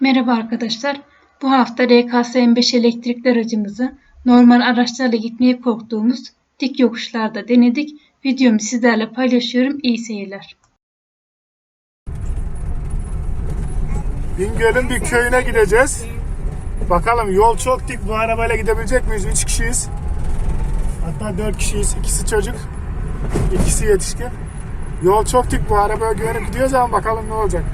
Merhaba arkadaşlar. Bu hafta RKS M5 elektrikli aracımızı normal araçlarla gitmeye korktuğumuz dik yokuşlarda denedik. Videomu sizlerle paylaşıyorum. İyi seyirler. Bingöl'ün bir köyüne gideceğiz. Bakalım yol çok dik. Bu arabayla gidebilecek miyiz? 3 kişiyiz. Hatta 4 kişiyiz. İkisi çocuk. ikisi yetişkin. Yol çok dik. Bu arabaya güvenip gidiyoruz ama bakalım ne olacak.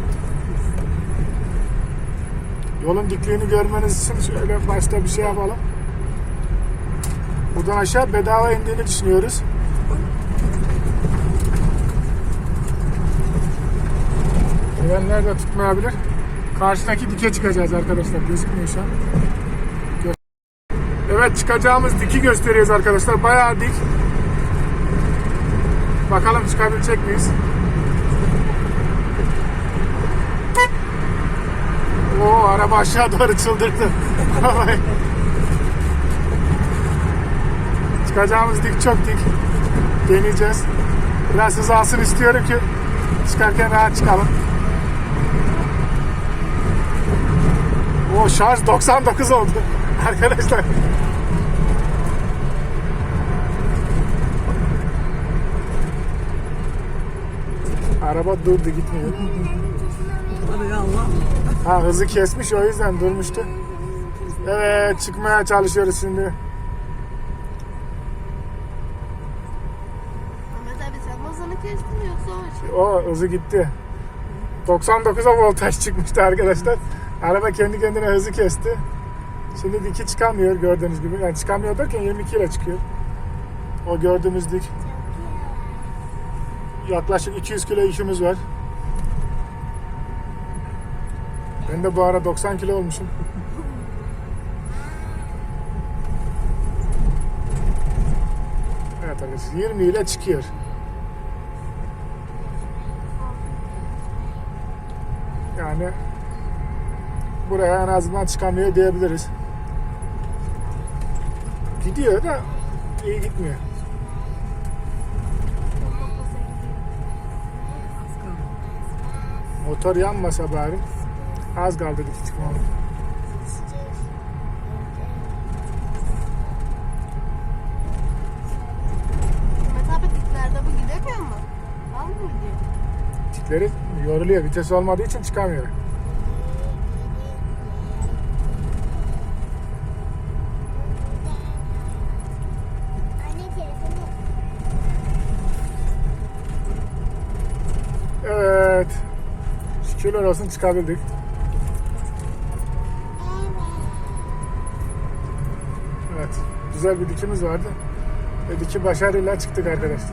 Yolun dikliğini görmeniz için şöyle başta bir şey yapalım. Buradan aşağı bedava indiğini düşünüyoruz. Frenler de tutmayabilir. Karşıdaki dike çıkacağız arkadaşlar. Gözükmüyor şu an. Evet çıkacağımız diki gösteriyoruz arkadaşlar. Bayağı dik. Bakalım çıkabilecek miyiz? Araba aşağı doğru çıldırdı. Çıkacağımız dik çok dik. Deneyeceğiz. Biraz hız alsın istiyorum ki çıkarken rahat çıkalım. O şarj 99 oldu arkadaşlar. Araba durdu gitmiyor. Hadi Allah. Ha hızı kesmiş o yüzden durmuştu. Evet çıkmaya çalışıyoruz şimdi. Ahmet abi sen masanı kestin yoksa o şey. O hızı gitti. 99'a voltaj çıkmıştı arkadaşlar. Araba kendi kendine hızı kesti. Şimdi diki çıkamıyor gördüğünüz gibi. Yani çıkamıyor derken 22 ile çıkıyor. O gördüğümüz dik. Yaklaşık 200 kilo yükümüz var. Ben de bu ara 90 kilo olmuşum. Evet arkadaşlar 20 ile çıkıyor. Yani buraya en azından çıkamıyor diyebiliriz. Gidiyor da iyi gitmiyor. Motor yanmasa bari. Az kaldı dik çıkmam. Tikleri yoruluyor. Vites olmadığı için çıkamıyor. Evet. Şükürler olsun çıkabildik. Evet. Güzel bir dikimiz vardı. Ve diki başarıyla çıktık arkadaşlar.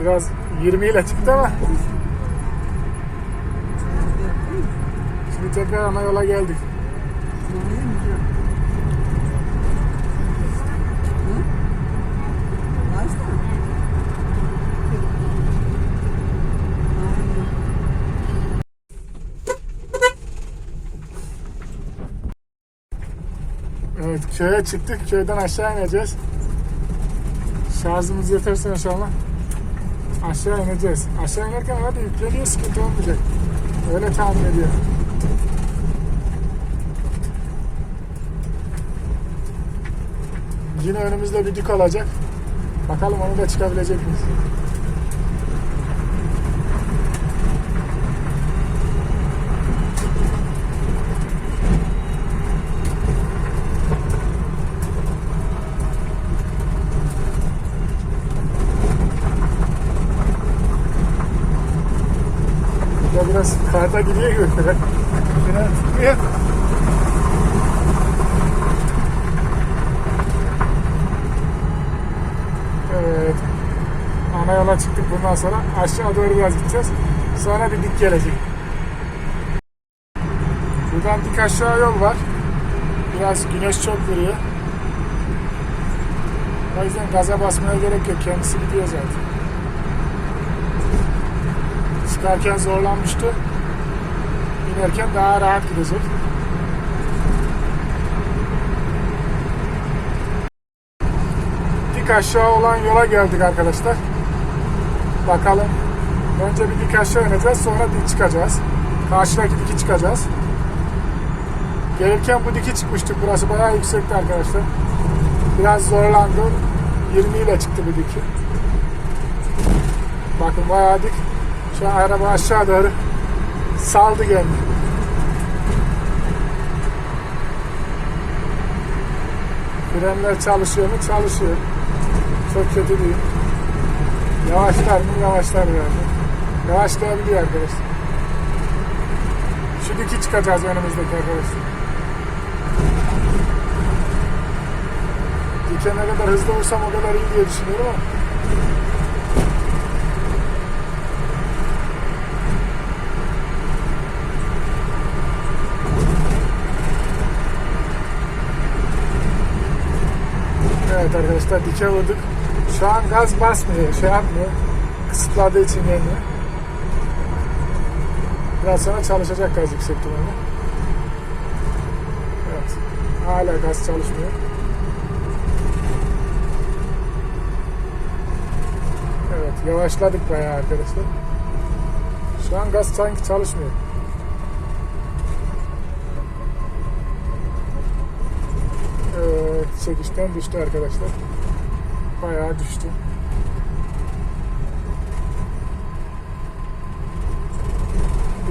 Biraz 20 ile çıktı ama şimdi tekrar ana yola geldik. Evet köye çıktık. Köyden aşağı ineceğiz. Şarjımız yeterse inşallah aşağı ineceğiz. Aşağı inerken hadi yükleniyor sıkıntı olmayacak. Öyle tahmin ediyorum. Yine önümüzde bir dik olacak. Bakalım onu da çıkabilecek miyiz? Ya biraz karda gidiyor gibi. Biraz tutmuyor. Evet. Ana yola çıktık bundan sonra. Aşağı doğru biraz gideceğiz. Sonra bir dik gelecek. Buradan dik aşağı yol var. Biraz güneş çok vuruyor. O yüzden gaza basmaya gerek yok. Kendisi gidiyor zaten. Çıkarken zorlanmıştı. İnerken daha rahat gidecek. Dik aşağı olan yola geldik arkadaşlar. Bakalım. Önce bir dik aşağı ineceğiz sonra dik çıkacağız. Karşıdaki diki çıkacağız. Gelirken bu diki çıkmıştık. Burası bayağı yüksekti arkadaşlar. Biraz zorlandım. 20 ile çıktı bu diki. Bakın bayağı dik. Şu an araba aşağı doğru saldı kendini. Frenler çalışıyor mu? Çalışıyor. Çok kötü değil. Yavaşlar mı? Yavaşlar yani. Yavaşlayabiliyor arkadaşlar. Şu diki çıkacağız önümüzdeki arkadaşlar. Dike ne kadar hızlı vursam o kadar iyi diye düşünüyorum ama. Evet arkadaşlar dike vurduk. Şu an gaz basmıyor, şey yapmıyor. Kısıtladığı için yani. Biraz sonra çalışacak gaz yüksek ihtimalle. Evet. Hala gaz çalışmıyor. Evet yavaşladık bayağı arkadaşlar. Şu an gaz sanki çalışmıyor. Evet, çekişten düştü arkadaşlar. Bayağı düştü.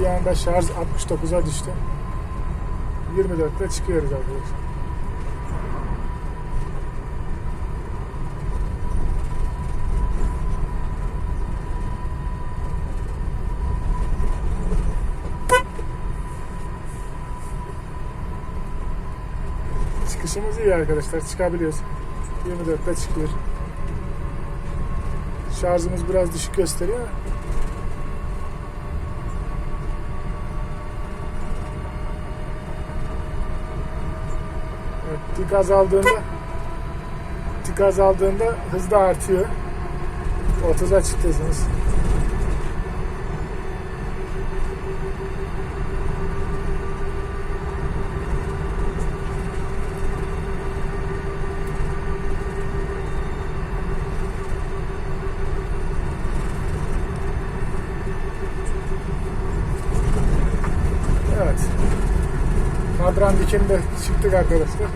Bir anda şarj 69'a düştü. 24'te çıkıyoruz arkadaşlar. Çıkışımız iyi arkadaşlar. Çıkabiliyoruz. 24'te çıkıyor. Şarjımız biraz düşük gösteriyor Evet, dik azaldığında dik azaldığında hız da artıyor. 30'a çıktınız. Evet. Kadran dikinde çıktık arkadaşlar.